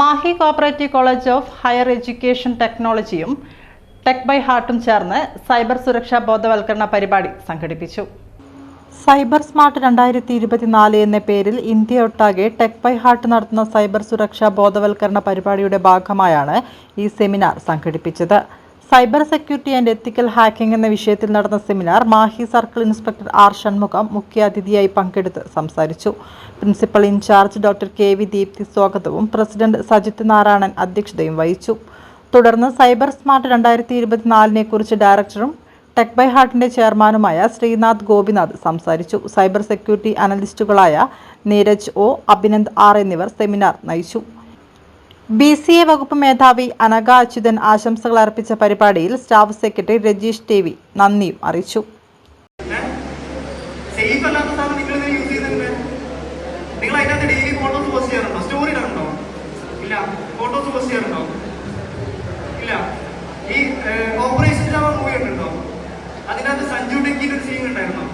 Mahe cooperative college of higher education ടെക്നോളജിയും tech by ഹാർട്ടും ചേർന്ന് സൈബർ സുരക്ഷാ ബോധവൽക്കരണ പരിപാടി സംഘടിപ്പിച്ചു. സൈബർ സ്മാർട്ട് രണ്ടായിരത്തി ഇരുപത്തിനാല് എന്ന പേരിൽ ഇന്ത്യ ഒട്ടാകെ ടെക് ബൈ ഹാർട്ട് നടത്തുന്ന സൈബർ സുരക്ഷാ ബോധവൽക്കരണ പരിപാടിയുടെ ഭാഗമായാണ് ഈ സെമിനാർ സംഘടിപ്പിച്ചത്. Cyber security and ethical hacking എന്ന വിഷയത്തിൽ നടന്ന seminar Mahe circle inspector R Shanmugam മുഖ്യാതിഥിയായി പങ്കെടുത്ത് സംസാരിച്ചു. Principal in charge doctor K V Deepthi സ്വാഗതവും പ്രസിഡന്റ് സജിത് നാരായണൻ അധ്യക്ഷതയും വഹിച്ചു. തുടർന്ന് സൈബർ സ്മാർട്ട് രണ്ടായിരത്തി ഇരുപത്തിനാലിനെ കുറിച്ച് ഡയറക്ടറും ടെക് ബൈ ഹാർട്ടിന്റെ ചെയർമാനുമായ ശ്രീനാഥ് ഗോപിനാഥ് സംസാരിച്ചു. സൈബർ സെക്യൂരിറ്റി അനലിസ്റ്റുകളായ നീരജ് ഒ അഭിനന്ദ് ആർ എന്നിവർ സെമിനാർ നയിച്ചു. ബി സി എ വകുപ്പ് മേധാവി അനഘ അച്യുതൻ ആശംസകൾ അർപ്പിച്ച പരിപാടിയിൽ staff secretary Rajeesh T V നന്ദിയും അറിയിച്ചു. ഈ ഓപ്പറേഷൻ മൂവി കണ്ടിട്ടുണ്ടോ? അതിനകത്ത് സഞ്ജു ടെക്കിന്റെ ഒരു സീൻ ഉണ്ടായിരുന്നോ?